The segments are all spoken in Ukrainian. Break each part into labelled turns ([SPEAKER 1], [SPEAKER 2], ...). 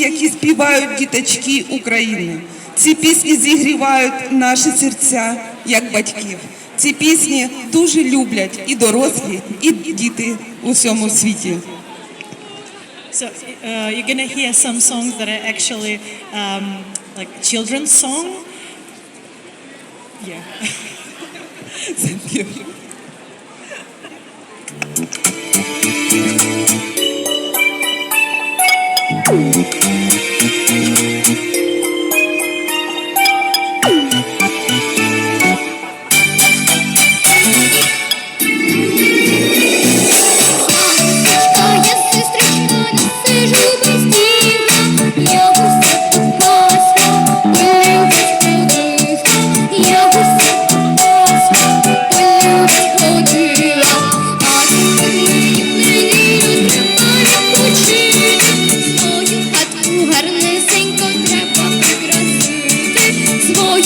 [SPEAKER 1] які співають діточки України. Ці пісні зігрівають наші серця як батьків. Ці пісні дуже люблять і дорослі, і діти у всьому світі.
[SPEAKER 2] So uh, you're gonna hear some songs that are actually um, like children's song. Yeah.
[SPEAKER 1] Thank you.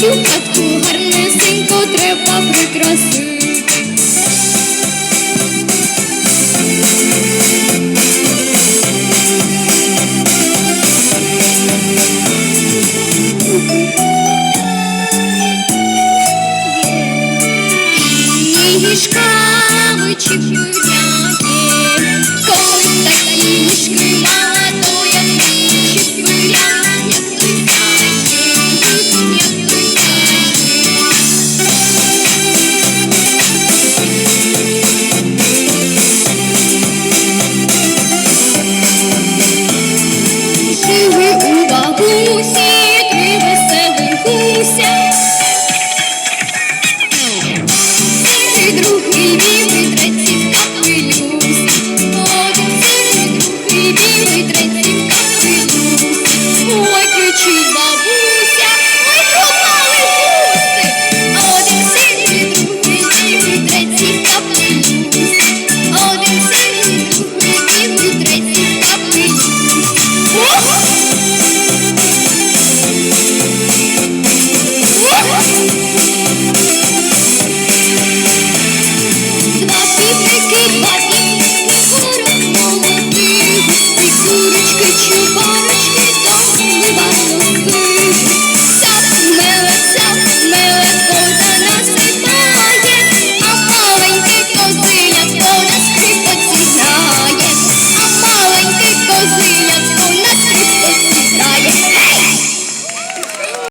[SPEAKER 3] Хочу хату гарнесенько, треба прикрасити. Ліжками чи п'юняки, колись так на ліжки 呼吸